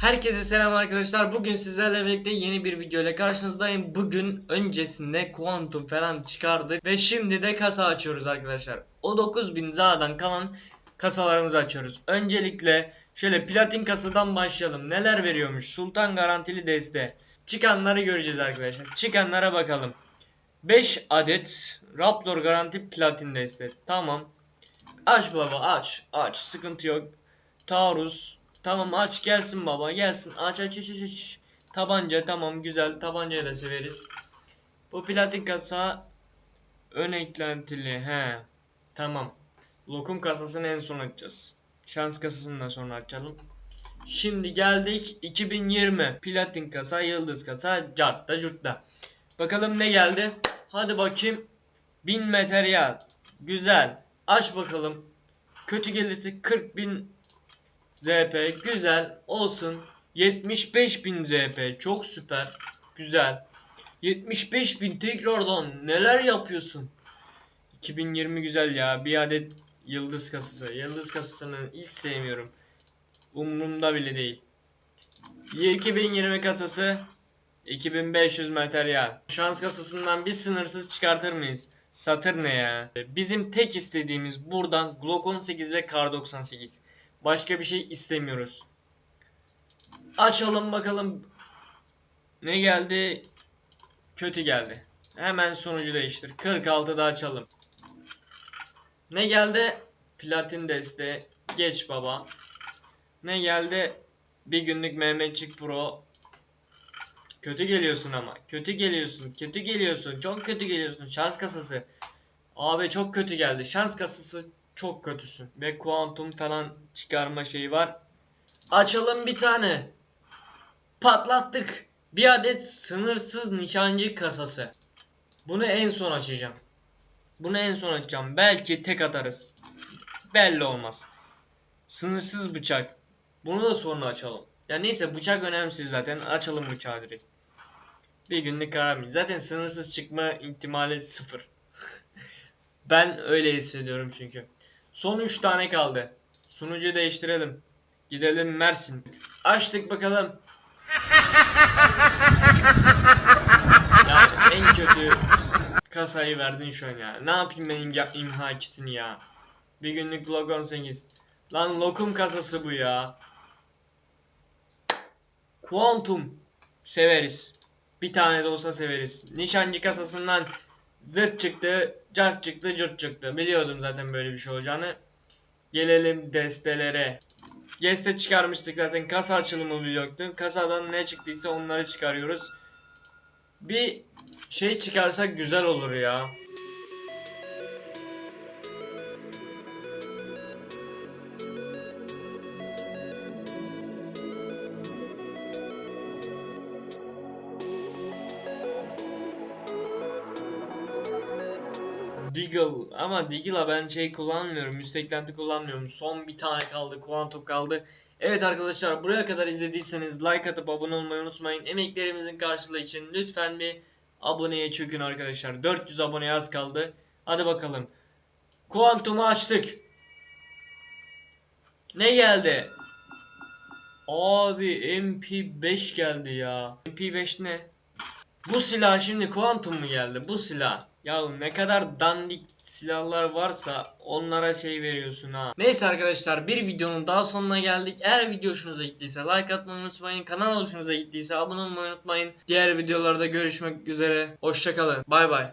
Herkese selam arkadaşlar. Bugün sizlerle birlikte yeni bir video ile karşınızdayım. Bugün öncesinde kuantum falan çıkardık ve şimdi de kasa açıyoruz arkadaşlar. O 9000 Za'dan kalan kasalarımızı açıyoruz. Öncelikle şöyle platin kasadan başlayalım. Neler veriyormuş? Sultan garantili deste. Çıkanları göreceğiz arkadaşlar. Çıkanlara bakalım. 5 adet Raptor garanti platin deste. Tamam. Aç baba aç. Aç. Sıkıntı yok. Taurus. Tamam aç gelsin baba gelsin. Aç aç aç aç. aç. Tabanca tamam güzel. Tabancayı da severiz. Bu platin kasa ön eklentili. He. Tamam. Lokum kasasını en son açacağız. Şans kasasını da sonra açalım. Şimdi geldik 2020 platin kasa, yıldız kasa, cartta curtta. Bakalım ne geldi? Hadi bakayım. 1000 materyal. Güzel. Aç bakalım. Kötü gelirse 40.000 ZP. Güzel. Olsun. 75.000 ZP. Çok süper. Güzel. 75.000 tekrardan neler yapıyorsun? 2020 güzel ya. Bir adet yıldız kasası. Yıldız kasasını hiç sevmiyorum. Umurumda bile değil. 2020 kasası 2500 materyal. Şans kasasından bir sınırsız çıkartır mıyız? Satır ne ya? Bizim tek istediğimiz buradan Glock 18 ve Kar 98. Başka bir şey istemiyoruz. Açalım bakalım. Ne geldi? Kötü geldi. Hemen sonucu değiştir. 46'da açalım. Ne geldi? Platin deste. Geç baba. Ne geldi? Bir günlük Mehmetçik Pro. Kötü geliyorsun ama. Kötü geliyorsun. Kötü geliyorsun. Çok kötü geliyorsun. Şans kasası. Abi çok kötü geldi. Şans kasası çok kötüsün. Ve kuantum falan çıkarma şeyi var. Açalım bir tane. Patlattık. Bir adet sınırsız nişancı kasası. Bunu en son açacağım. Bunu en son açacağım. Belki tek atarız. Belli olmaz. Sınırsız bıçak. Bunu da sonra açalım. Ya neyse bıçak önemsiz zaten. Açalım bıçağı direkt. Bir günlük karar Zaten sınırsız çıkma ihtimali sıfır. ben öyle hissediyorum çünkü. Son 3 tane kaldı. Sunucu değiştirelim. Gidelim Mersin. Açtık bakalım. ya en kötü kasayı verdin şu an ya. Ne yapayım ben imha, imha kitini ya. Bir günlük Glock 18. Lan lokum kasası bu ya. Quantum severiz. Bir tane de olsa severiz. Nişancı kasasından zırt çıktı, cart çıktı, cırt çıktı. Biliyordum zaten böyle bir şey olacağını. Gelelim destelere. Geste çıkarmıştık zaten kasa açılımı biliyordu. Kasadan ne çıktıysa onları çıkarıyoruz. Bir şey çıkarsak güzel olur ya. Deagle ama Deagle'a ben şey kullanmıyorum. Müsteklenti kullanmıyorum. Son bir tane kaldı. Quantum kaldı. Evet arkadaşlar buraya kadar izlediyseniz like atıp abone olmayı unutmayın. Emeklerimizin karşılığı için lütfen bir aboneye çökün arkadaşlar. 400 aboneye az kaldı. Hadi bakalım. Kuantum'u açtık. Ne geldi? Abi MP5 geldi ya. MP5 ne? Bu silah şimdi kuantum mu geldi? Bu silah. Ya ne kadar dandik silahlar varsa onlara şey veriyorsun ha. Neyse arkadaşlar bir videonun daha sonuna geldik. Eğer video hoşunuza gittiyse like atmayı unutmayın. Kanal hoşunuza gittiyse abone olmayı unutmayın. Diğer videolarda görüşmek üzere. Hoşçakalın. Bay bay.